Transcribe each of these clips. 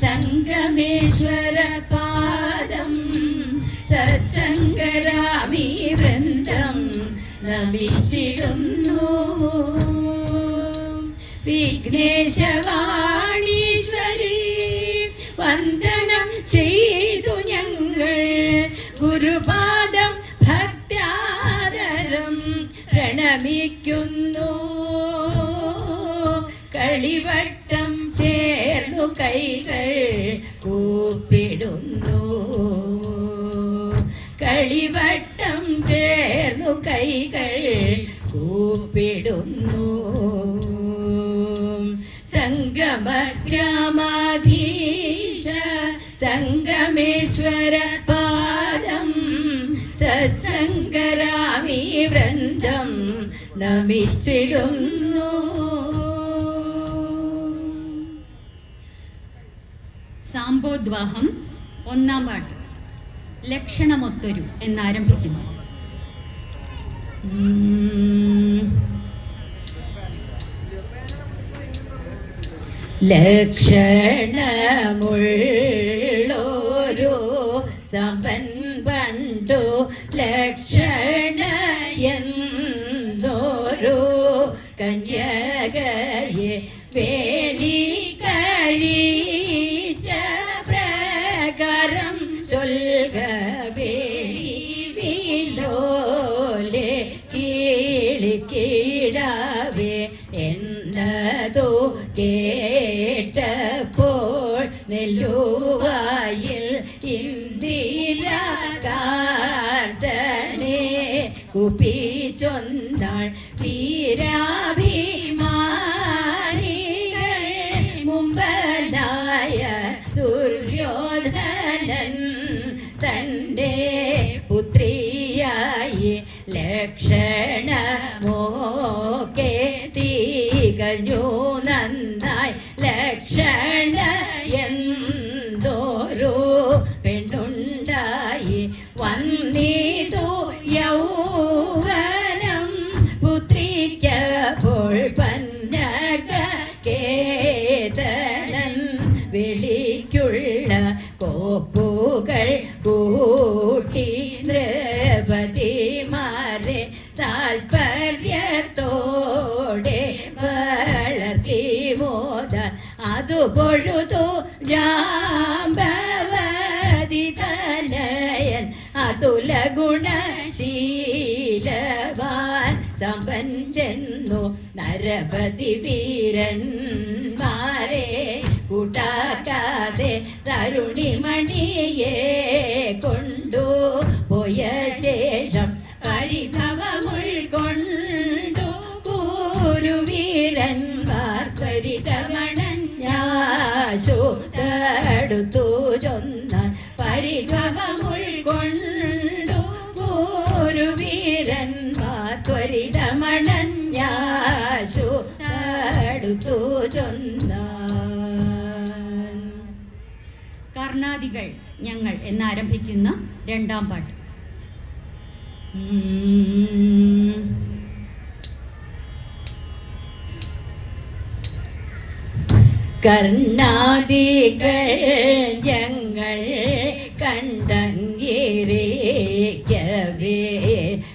സംഗമേശ്വര പാദം സത്സംഗരാമി വൃന്ദം നമിച്ചിടുന്നു. വിഘ്നേശവാണീശ്വരി വന്ദനം ചെയ്തു ഞങ്ങൾ. ഗുരുപാദം ഭക്താദരം പ്രണമിക്കുന്നു കൈകൾ കൂപ്പിടുന്നു. കളിവട്ടം ചേർന്നു കൈകൾ കൂപ്പിടുന്നു. സംഗമഗ്രാമാധീശ സംഗമേശ്വര പാദം സത്സംഗരാമി വൃന്ദം നമിച്ചിടുന്നു. സാമ്പോദ്വാഹം ഒന്നാം പാട്ട് ലക്ഷണമൊത്തൊരു എന്നാരംഭിക്കുന്നു. ലക്ഷണമുള്ളോരു സമ്പൻ പണ്ടു ലക്ഷണയെന്നോരു കന്യകയെ വേളി കഴിച്ച തികഞ്ഞു നന്നായി ലക്ഷണ നരപതി വീരന്മാരെ കൂട്ടാക്കാതെ തരുണിമണിയെ കൊണ്ടു പോയ ശേഷം പരിഭവമുൾക്കൊണ്ടു കൂരുവീരന്മാർ പരിതമണഞ്ഞാശു തടുത്തു ചൊന്ന പരിഭവമുൾക്കൊണ്ടു കൂരുവീരന്മാർ കർണാദികൾ ഞങ്ങൾ എന്നാരംഭിക്കുന്ന രണ്ടാം പാട്ട്. കർണാദികൾ ഞങ്ങൾ കണ്ടങ്കിരേക്കവേ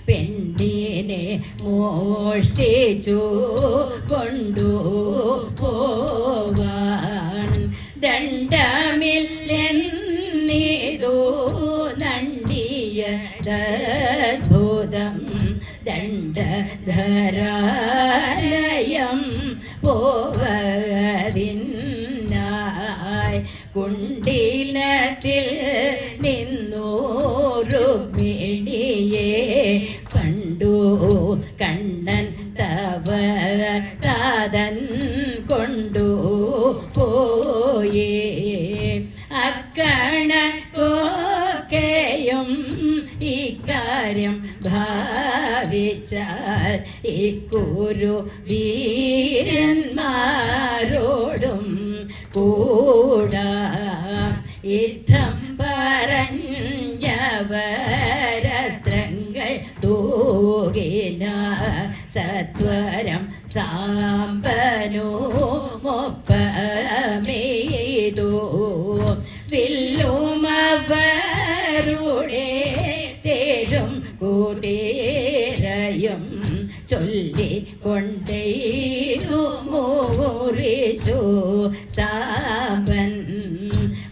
പെണ്ണിനെ മോഷ്ടിച്ചു കൊണ്ടു പോവാൻ ദണ്ഡമില്ലെന്നീതോ ദണ്ഡധരാലയം പോവതിന്നായ് കുണ്ടീനത്തിൽ നിന്നോരു മിടിയെ കണ്ടു. കണ്ണൻ തവ താതൻ കൊണ്ടു പോയേ. ഇക്കുരു മോറിച്ചു സാമ്പൻ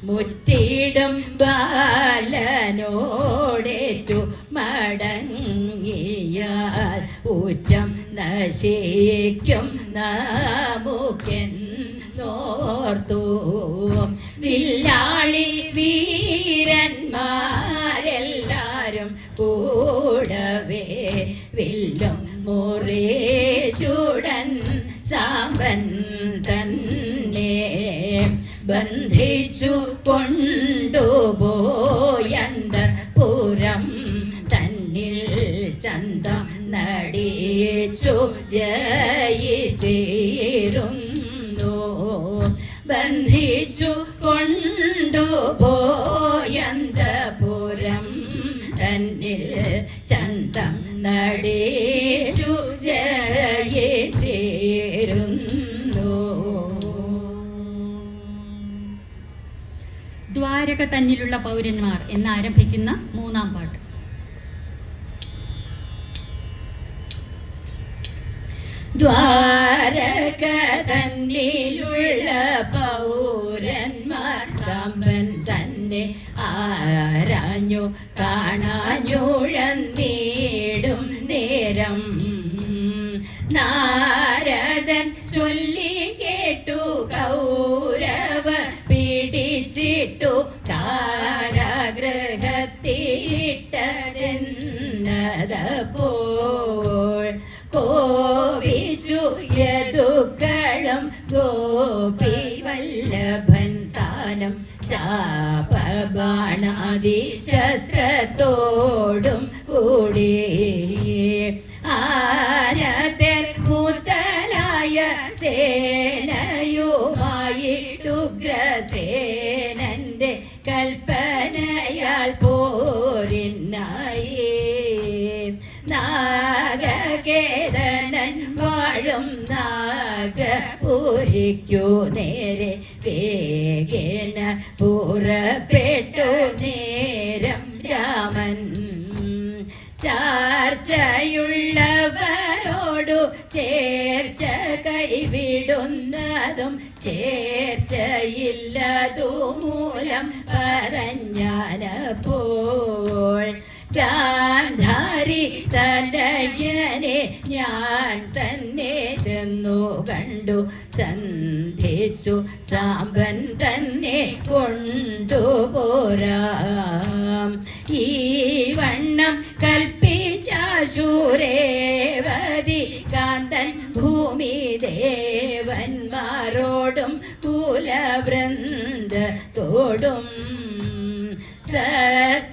മുറ്റിടും ബാലനോടേറ്റു മടങ്ങിയാൽ ഊറ്റം നശിക്കും നമുക്കെന്നോർത്തു വില്ലാളി വീരന്മാരെല്ലാരും ജയിച്ചിരുന്നു ബന്ധിച്ചു കൊണ്ടുപോയന്ത പുരം തന്നിൽ ചന്തം നടിച്ചു ജയിച്ചിരുന്നു ദ്വാരക തന്നിലുള്ള പൗരന്മാർ എന്നാരംഭിക്കുന്ന മൂന്നാം പാട്ട്. ദ്വാരക തന്നിലുള്ള പൗരന്മാർ സമ്പൻ തന്നെ ആരാഞ്ഞു കാണാഞ്ഞുഴന്നേടും നേരം. നാരദൻ ചൊല്ലി ചാപബാണാദി ശസ്ത്രത്തോടും കൂടി നാഗപുരിക്കു നേരെ വേഗേന പുറപ്പെട്ടു നേരം രാമൻ. ചാർച്ചയുള്ളവരോടു ചേർച്ച കൈവിടുന്നതും ചേർച്ചയില്ലതു മൂലം പറഞ്ഞാനപ്പോൾ ധാരി തടയനെ ഞാൻ തന്നെ ചെന്നു കണ്ടു സന്ധിച്ചു. സാമ്പൻ തന്നെ കൊണ്ടുപോരാം. ഈ വണ്ണം കൽപ്പിച്ചൂരേവതി കാന്തൻ ഭൂമി ദേവന്മാരോടും കുലവൃന്ദത്തോടും സത്വരമെഴുന്നള്ളി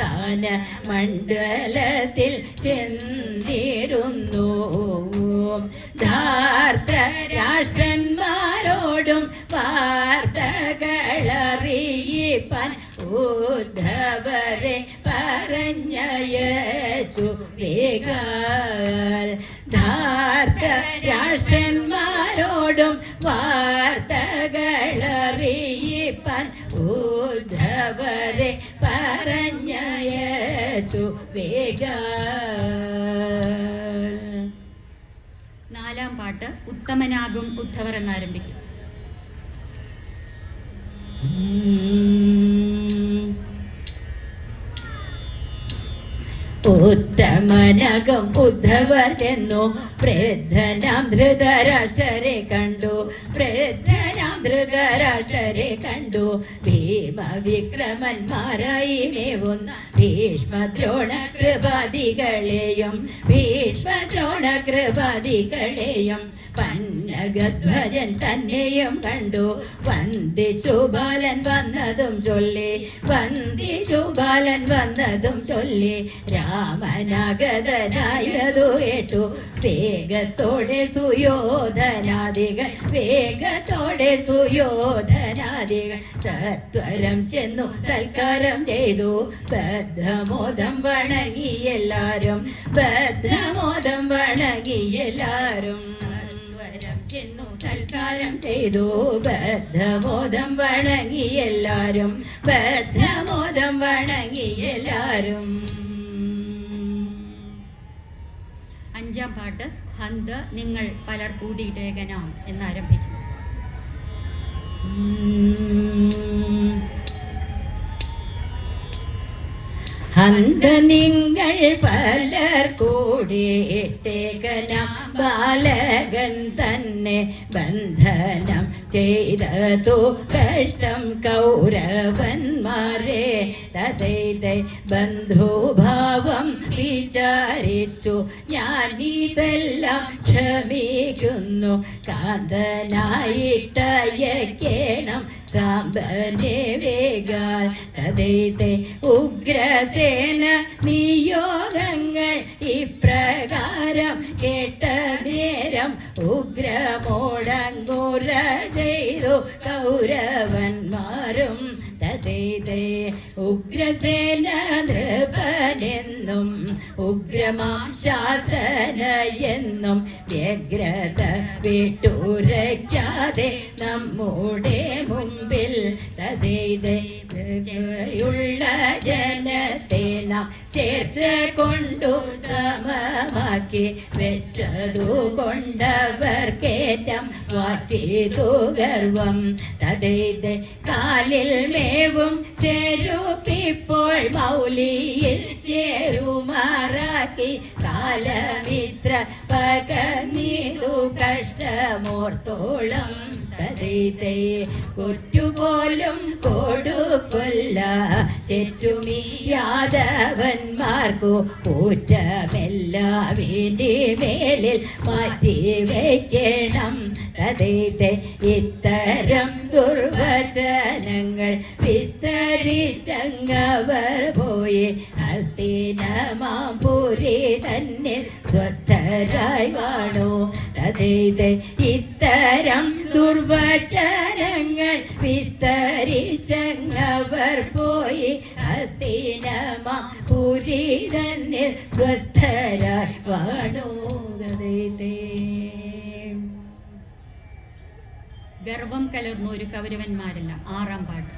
ആസ്ഥാന മണ്ഡലത്തിൽ ചെന്നിരുന്നു ധാർത്ത രാഷ്ട്രന്മാരോടും വാർത്തകളറിയിപ്പാൻ ഉദ്ധവരെ പറഞ്ഞയച്ചു വേഗാൽ. ധാർത്ത രാഷ്ട്രന്മാരോടും വാർത്തകളറിയിപ്പാൻ ഉദ്ധവരെ പറഞ്ഞയച്ചു വേഗ നാലാം പാട്ട് ഉത്തമനാകും ഉദ്ധവർ എന്നാരംഭിക്കും. ഉത്തമനകം ഉദ്ധവർ ചെന്നു പ്രേദ്ധനാം ധൃതരാഷ്ട്രരെ കണ്ടു. പ്രേദ്ധനാം ധൃതരാഷ്ട്രരെ കണ്ടു. ഭീമ വിക്രമന്മാരായി മേവുന്ന ഭീഷ്മദ്രോണ കൃപാദികളെയും ഭീഷ്മദ്രോണ കൃപാദികളെയും പന്നഗധ്വജൻ തന്നെയും കണ്ടു. വന്ദിച്ചു ബാലൻ വന്നതും ചൊല്ലി. വന്ദിച്ചു ബാലൻ വന്നതും ചൊല്ലി. രാമനാഗതനായതു കേട്ടു വേഗത്തോടെ സുയോധനാദികൾ വേഗത്തോടെ സുയോധനാദികൾ. സത്വരം ചെന്നു സൽക്കാരം ചെയ്തു. ബദ്ധമോദം വണങ്ങി എല്ലാരും. ബദ്ധമോദം വണങ്ങി എല്ലാരും. ചെന്നു സൽക്കാരം ചെയ്തു. ബദ്ധമോദം വണങ്ങി എല്ലാരും. ബദ്ധമോദം വണങ്ങി എല്ലാരും. അഞ്ചാം പാട്ട് ഹന്ത് നിങ്ങൾ പലർ കൂടിയിടേകനാം എന്നാരംഭിക്കും ഹന്ത നിങ്ങൾ പലർ കൂടിയിട്ടേകന ബാലകൻ തന്നെ ബന്ധനം ചെയ്തതു കഷ്ടം കൗരവന്മാരെ തതൈതൈ ബന്ധുഭാവം വിചാരിച്ചു. ഞാൻ ഇതെല്ലാം ക്ഷമിക്കുന്നു. കാന്തനായിട്ടയക്കേണം സാമ്പനെ വേഗാൽ തതൈതൈ ഉഗ്രസേന നിയോഗങ്ങൾ ഇപ്രകാരം കേട്ട നേരം ഉഗ്രമോടങ്ങുര ചെയ്തു കൗരവന്മാരും തതൈതേ ഉഗ്രസേന നൃപനെന്നും ഉഗ്രമാശാസന എന്നും വ്യഗ്രത വിട്ടുരയ്ക്കാതെ നമ്മുടെ മുമ്പിൽ തതൈതയുള്ള ജനത്തെ നാം ചേർച്ച കൊണ്ടു സമമാക്കി വെച്ചതു കൊണ്ടവർക്കേറ്റം വാച്ചിതു ഗർവം. തതൈത് കാലിൽ മേവും ചെരുപ്പിപ്പോൾ മൗലിയിൽ ചേരുമാറാക്കി കാലമിത്ര പകർന്നീതു കഷ്ടമോർത്തോളം. തതൈതേ കൊറ്റുപോലും കൊടുക്കൊല്ല. ചെറ്റുമീയാതവന്മാർക്കു കൂറ്റമെല്ല വേണ്ടി മേലിൽ മാറ്റി വയ്ക്കണം തതൈതേ ഇത്തരം ദുർവചനങ്ങൾ വിസ്തരിച്ചങ്ങവർ പോയി ഹസ്തിനമാപുരി തന്നിൽ സ്വസ്ഥരായി വാണു. ഇത്തരം ദുർവചനങ്ങൾ വിസ്തരിച്ചങ്ങവർ പോയി ഹസ്തിനമാപുരി തന്നെ സ്വസ്ഥരായി വാണു തതൈതേ ഗർവം കലർന്ന ഒരു കൗരവന്മാരല്ല ആറാം പാട്ട്.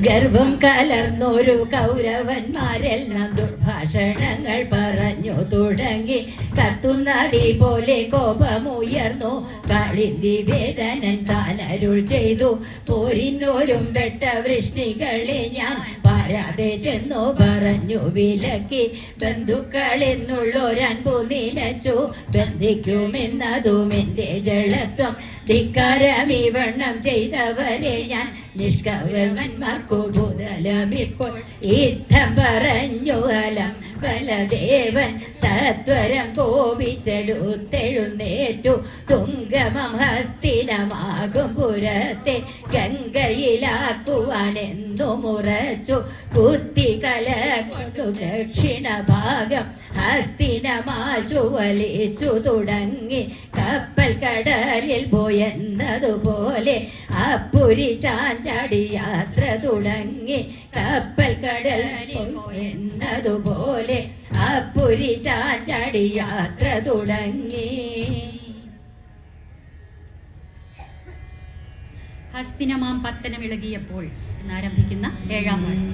ഗർഭം കലർന്നൊരു കൗരവന്മാരെല്ലാം ദുർഭാഷണങ്ങൾ പറഞ്ഞു തുടങ്ങി. കത്തുന്നടി പോലെ കോപമുയർന്നു. കളിന്തി വേദനൻ താനരുൾ ചെയ്തു. പോരിന്നോരും പെട്ട വൃഷ്ണികളെ ഞാൻ പാരാതെ ചെന്നു പറഞ്ഞു വിലക്കി. ബന്ധുക്കളെന്നുള്ളൊരൻപു നിലച്ചു. ബന്ധിക്കുമെന്നതും എന്റെ ജളത്വം. ധിക്കാരമിവണ്ണം ചെയ്തവരെ ഞാൻ നിഷ്കവന്മാർക്കു ഭൂതലമിപ്പോൾ യുദ്ധം പറഞ്ഞു അലം ബലദേവൻ സത്വരം കോപിച്ചെടുത്തെഴുന്നേറ്റു. തുങ്കമം പുരത്തെ ഗംഗയിലാക്കുവാൻ എന്നു മുറച്ചു. കുത്തികല കൊണ്ടു ദക്ഷിണ ഭാഗം വലിച്ചു തുടങ്ങി കപ്പൽ കടലിൽ പോയെന്നതുപോലെ അപ്പുരി ചാഞ്ചാടി യാത്ര തുടങ്ങി കപ്പൽ കടലിൽ പോയെന്നതുപോലെ അപ്പുരി ചാഞ്ചാടി യാത്ര തുടങ്ങി. ഹസ്തിനമാം പത്തനം ഇളകിയപ്പോൾ എന്നാരംഭിക്കുന്ന ഏഴാം പാട്ട്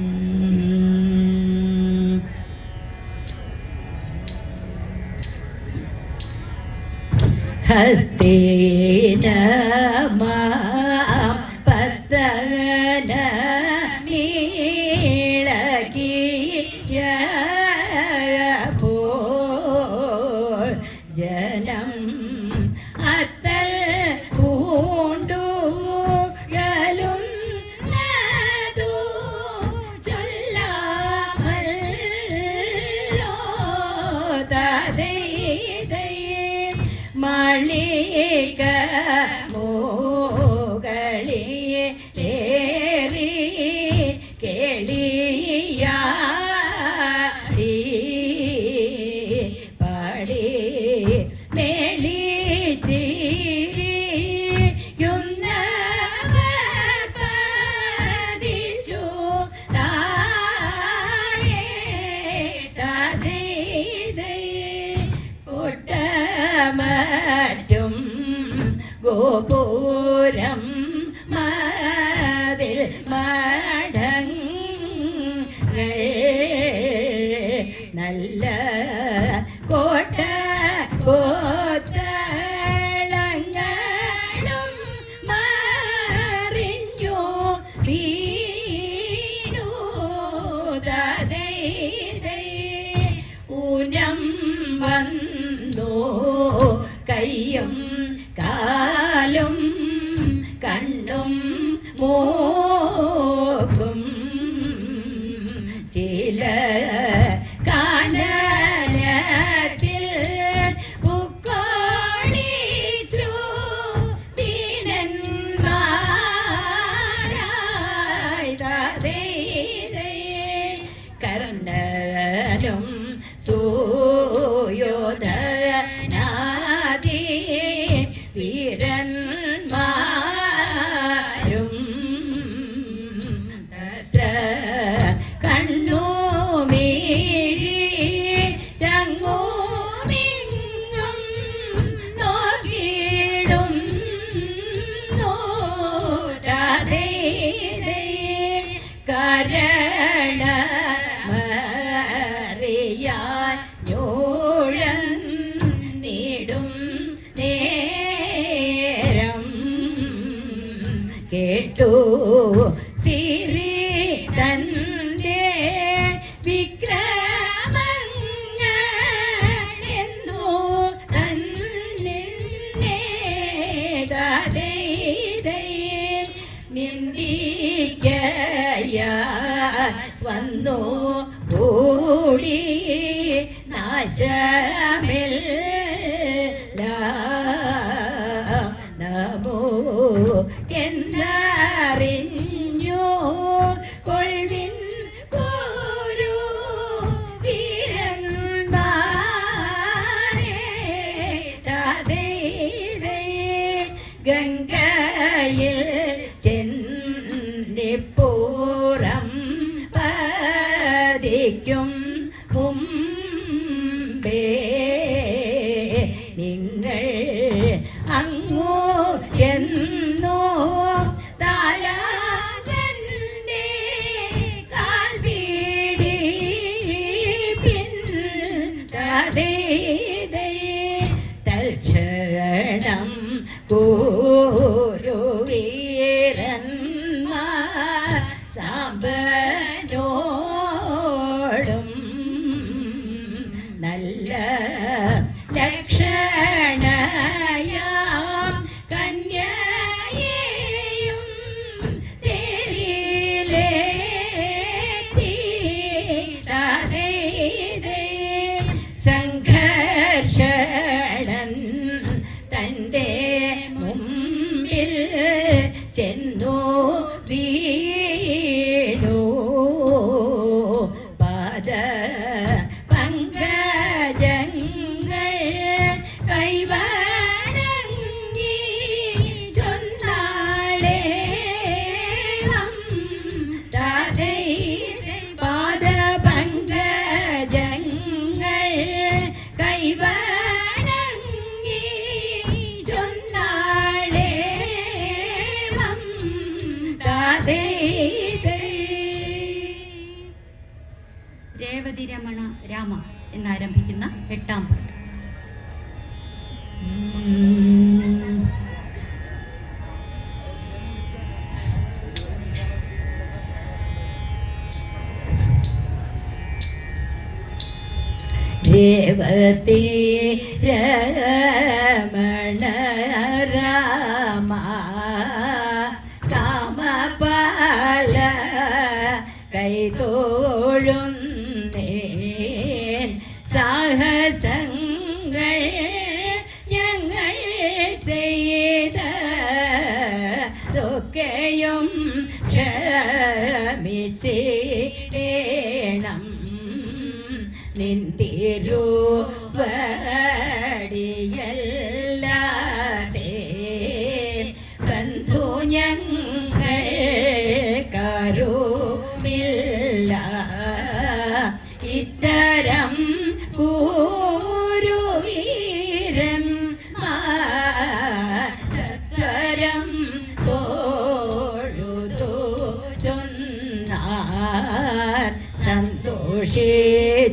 ഹസ്തീനമാം പാലും ഓരോ ராமா காம பால கை தோழும் சாகசங்கள் எங்கள் செய்த தொக்கையும் ஷமிச்சே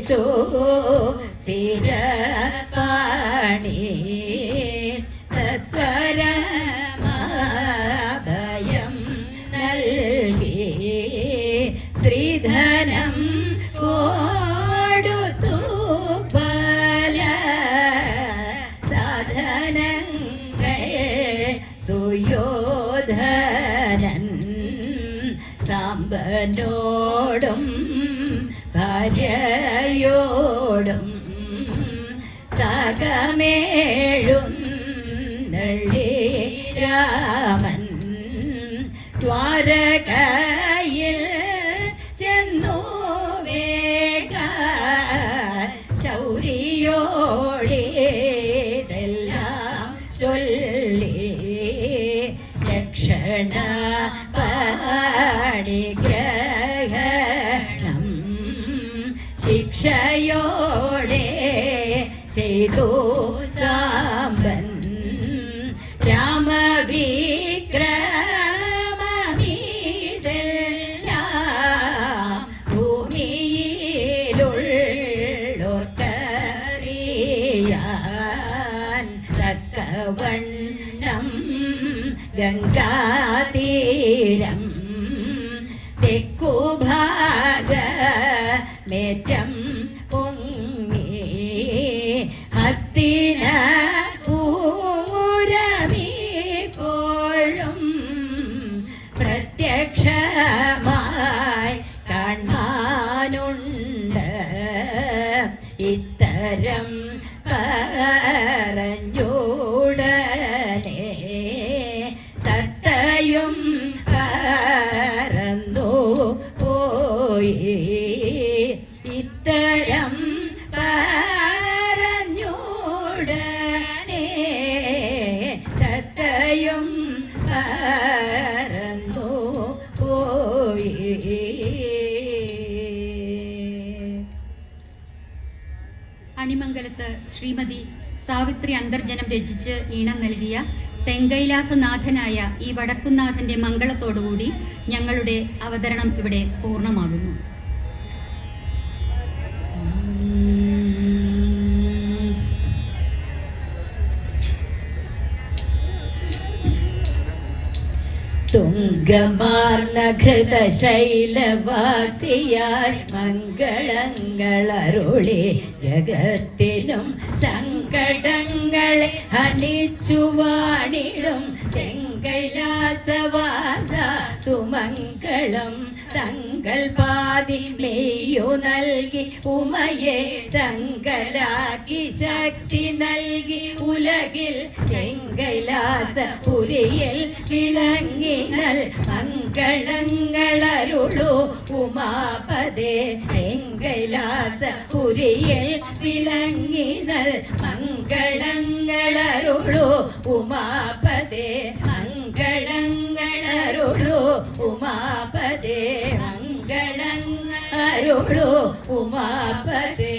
chỗ രാമൻ ദ്വാരക ഗംഗാതീരം. അണിമംഗലത്ത് ശ്രീമതി സാവിത്രി അന്തർജനം രചിച്ച് ഈണം നൽകിയ തെങ്കൈലാസനാഥനായ ഈ വടക്കുന്നാഥന്റെ മംഗളത്തോടുകൂടി ഞങ്ങളുടെ അവതരണം ഇവിടെ പൂർണമാകുന്നു. മംഗളങ്ങൾ മംഗളങ്ങളരുളി ജഗത്തിനും സങ്കടങ്ങളെ ഹനിച്ചു മെയ്യു നൽകി ഉമയെ തങ്കലാക്കി ശക്തി നൽകി ഉലകിൽ തെങ്കൈലാസ പുരിയിൽ വിളങ്ങിനൽ മംഗളങ്ങളരുളു ഉമാപദേ. തെങ്കൈലാസ പുരിയിൽ വിളങ്ങിനൽ മംഗളങ്ങളരുളു ഉമാപദേ. മംഗളങ്ങളരുളു ഉമാപദേ. അരുളോ ഉമാപതേ